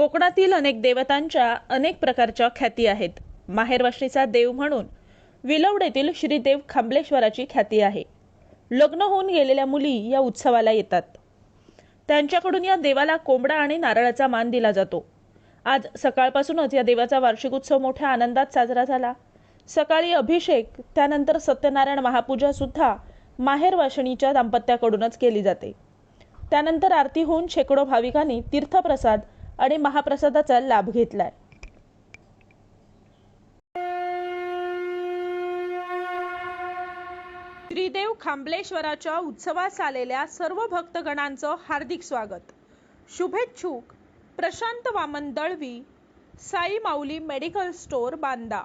कोकणातील अनेक देवतांच्या अनेक प्रकारच्या ख्याती आहेत. माहेरवाशीचा देव म्हणून विलवडेतील श्रीदेव खांबलेश्वराची ख्याती आहे. लग्न होऊन गेलेल्या मुली या उत्सवाला येतात. त्यांच्याकडून या देवाला कोंबडा आणि नारळाचा मान दिला जातो. आज सकाळपासूनच या देवाचा वार्षिक उत्सव मोठ्या आनंदात साजरा झाला. सकाळी अभिषेक त्यानंतर सत्यनारायण महापूजा सुद्धा माहेरवाशिणीच्या दाम्पत्याकडूनच केली जाते. त्यानंतर आरती होऊन शेकडो भाविकांनी तीर्थप्रसाद आणि महाप्रसादाचा लाभ घेतलाय. श्रीदेव खांबलेश्वराच्या उत्सवास आलेल्या सर्व भक्तगणांचं हार्दिक स्वागत. शुभेच्छुक प्रशांत वामन दळवी साई माऊली मेडिकल स्टोअर बांदा.